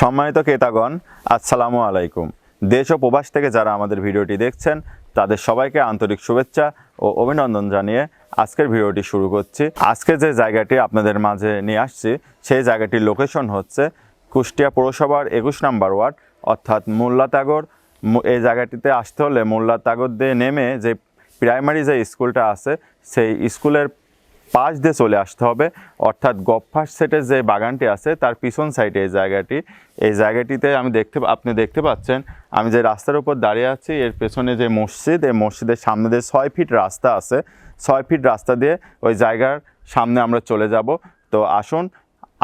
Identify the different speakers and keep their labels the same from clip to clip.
Speaker 1: সম্মানিত ক্রেতাগণ, আসসালামু আলাইকুম। দেশ ও প্রবাস থেকে যারা আমাদের ভিডিওটি দেখছেন, তাদের সবাইকে আন্তরিক শুভেচ্ছা ও অভিনন্দন জানিয়ে আজকের ভিডিওটি শুরু করছি। আজকে যে জায়গাটি আপনাদের মাঝে নিয়ে আসছি, সেই জায়গাটির লোকেশন হচ্ছে কুষ্টিয়া পৌরসভার একুশ নাম্বার ওয়ার্ড, অর্থাৎ মোল্লাতাগর এই জায়গাটিতে আসতে হলে মোল্লাতাগর দিয়ে নেমে যে প্রাইমারি যে স্কুলটা আছে, সেই স্কুলের পাশ দিয়ে চলে আসতে হবে। অর্থাৎ গফফার সেটের যে বাগানটি আছে, তার পিছন সাইডে এই জায়গাটি। এই জায়গাটিতে আমি দেখতে আপনি দেখতে পাচ্ছেন, আমি যে রাস্তার উপর দাঁড়িয়ে আছি, এর পেছনে যে মসজিদ, এই মসজিদের সামনে দিয়ে ছয় ফিট রাস্তা আছে। ছয় ফিট রাস্তা দিয়ে ওই জায়গার সামনে আমরা চলে যাব। তো আসুন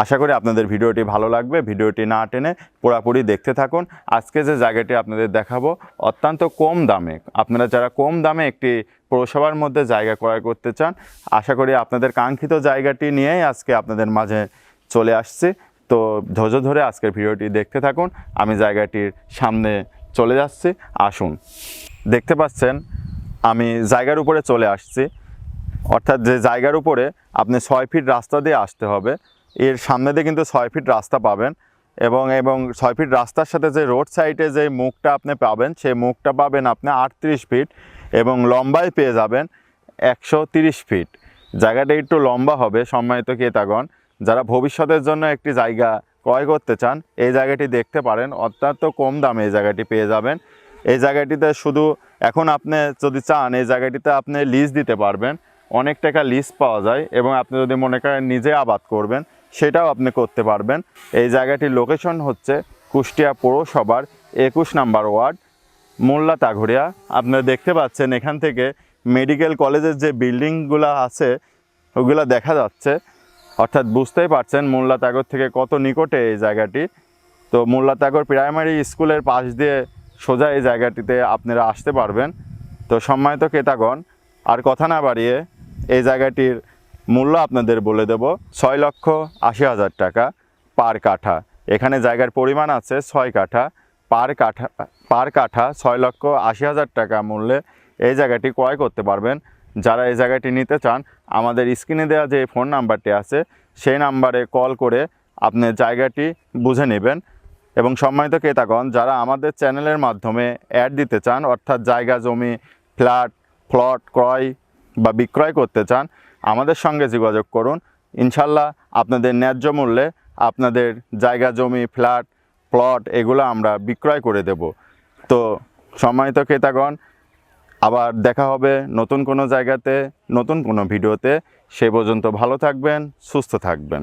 Speaker 1: আশা করি আপনাদের ভিডিওটি ভালো লাগবে। ভিডিওটি না টেনে পুরাপুরি দেখতে থাকুন। আজকে যে জায়গাটি আপনাদের দেখাবো, অত্যন্ত কম দামে। আপনারা যারা কম দামে একটি পৌরসভার মধ্যে জায়গা ক্রয় করতে চান, আশা করি আপনাদের কাঙ্ক্ষিত জায়গাটি নিয়েই আজকে আপনাদের মাঝে চলে আসছি। তো ধৈর্য ধরে আজকের ভিডিওটি দেখতে থাকুন। আমি জায়গাটির সামনে চলে যাচ্ছি। আসুন। দেখতে পাচ্ছেন, আমি জায়গার উপরে চলে আসছি। অর্থাৎ যে জায়গার উপরে আপনি ছয় ফিট রাস্তা দিয়ে আসতে হবে এর সামনে দিয়ে কিন্তু ছয় ফিট রাস্তা পাবেন। এবং এবং ছয় ফিট রাস্তার সাথে যে রোড সাইডে যে মুখটা আপনি পাবেন, সেই মুখটা পাবেন আপনি আটত্রিশ ফিট এবং লম্বায় পেয়ে যাবেন একশো তিরিশ ফিট জায়গাটা একটু লম্বা হবে, সম্মানিত ক্রেতাগণ। যারা ভবিষ্যতের জন্য একটি জায়গা ক্রয় করতে চান, এই জায়গাটি দেখতে পারেন। অত্যন্ত কম দামে এই জায়গাটি পেয়ে যাবেন। এই জায়গাটিতে শুধু এখন আপনি যদি চান, এই জায়গাটিতে আপনি লিজ দিতে পারবেন। অনেক টাকা লিজ পাওয়া যায় এবং আপনি যদি মনে করেন নিজে আবাদ করবেন সেটাও আপনি করতে পারবেন। এই জায়গাটির লোকেশন হচ্ছে কুষ্টিয়া পৌরসভার একুশ নাম্বার ওয়ার্ড, মোল্লা তাঘরিয়া আপনারা দেখতে পাচ্ছেন এখান থেকে মেডিকেল কলেজের যে বিল্ডিংগুলো আছে, ওগুলো দেখা যাচ্ছে। অর্থাৎ বুঝতেই পারছেন মোল্লা তাগর থেকে কত নিকটে এই জায়গাটি। তো মোল্লা তাগর প্রাইমারি স্কুলের পাশ দিয়ে সোজা এই জায়গাটিতে আপনারা আসতে পারবেন। তো সম্মানিত ক্রেতাগণ, আর কথা না বাড়িয়ে এই জায়গাটির মূল্য আপনাদের বলে দেব, ছয় লক্ষ আশি হাজার টাকা পার কাঠা। এখানে জায়গার পরিমাণ আছে ছয় কাঠা। পার কাঠা পার কাঠা ছয় লক্ষ আশি হাজার টাকা মূল্যে এই জায়গাটি ক্রয় করতে পারবেন। যারা এই জায়গাটি নিতে চান, আমাদের স্ক্রিনে দেওয়া যে ফোন নাম্বারটি আছে, সেই নাম্বারে কল করে আপনি জায়গাটি বুঝে নেবেন। এবং সম্মানিত ক্রেতাগণ, যারা আমাদের চ্যানেলের মাধ্যমে অ্যাড দিতে চান, অর্থাৎ জায়গা, জমি, ফ্ল্যাট, প্লট ক্রয় বা বিক্রয় করতে চান আমাদের সঙ্গে যোগাযোগ করুন। ইনশাল্লাহ আপনাদের ন্যায্য মূল্যে আপনাদের জায়গা, জমি, ফ্ল্যাট, প্লট এগুলো আমরা বিক্রয় করে দেব। তো সম্মানিত ক্রেতাগণ, আবার দেখা হবে নতুন কোনো জায়গাতে, নতুন কোনো ভিডিওতে। সে পর্যন্ত ভালো থাকবেন, সুস্থ থাকবেন।